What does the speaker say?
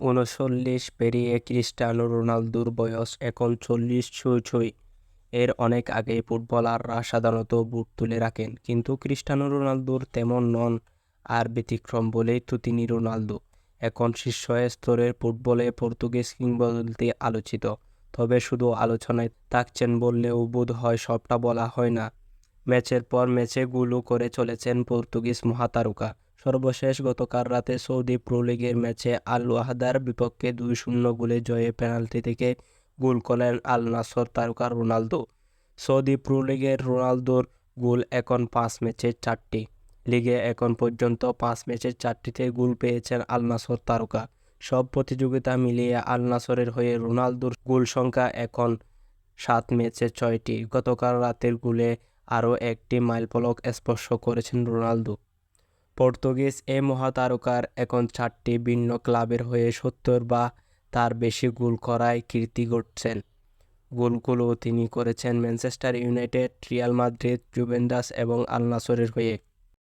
উনচল্লিশ পেরিয়ে ক্রিস্টানো রোনালদোর বয়স এখন চল্লিশ ছুঁই ছুঁই এর অনেক আগেই ফুটবলাররা সাধারণত বুট তুলে রাখেন, কিন্তু ক্রিস্টানো রোনালদোর তেমন নন আর ব্যতিক্রম বলেই তো তিনি রোনালদো। এখন শীর্ষ স্তরের ফুটবলে পর্তুগিজ কিংবদন্তি আলোচিত, তবে শুধু আলোচনায় থাকছেন বললেও বোধ হয় সবটা বলা হয় না। ম্যাচের পর ম্যাচে গোলও করে চলেছেন পর্তুগিজ মহাতারকা। সর্বশেষ গতকাল রাতে সৌদি প্রো লিগের ম্যাচে আল ওয়াহাদার বিপক্ষে দুই শূন্য গোলে জয়ে পেনাল্টি থেকে গোল করলেন আল নাসর তারকা রোনালদো। সৌদি প্রো লিগের রোনালদোর গোল এখন পাঁচ ম্যাচে চারটি। লিগে এখন পর্যন্ত পাঁচ ম্যাচের চারটিতে গোল পেয়েছেন আল নাসর তারকা। সব প্রতিযোগিতা মিলিয়ে আল নাসরের হয়ে রোনালদোর গোল সংখ্যা এখন সাত ম্যাচে ছয়টি। গতকাল রাতের গোলে আরও একটি মাইলফলক স্পর্শ করেছেন রোনালদো। পর্তুগিজ এ মহাতারকার এখন চারটি ভিন্ন ক্লাবের হয়ে সত্তর বা তার বেশি গোল করায় কীর্তি ঘটছেন গোলগুলো তিনি করেছেন Manchester United, Real Madrid Juventus এবং আলনাসরের হয়ে।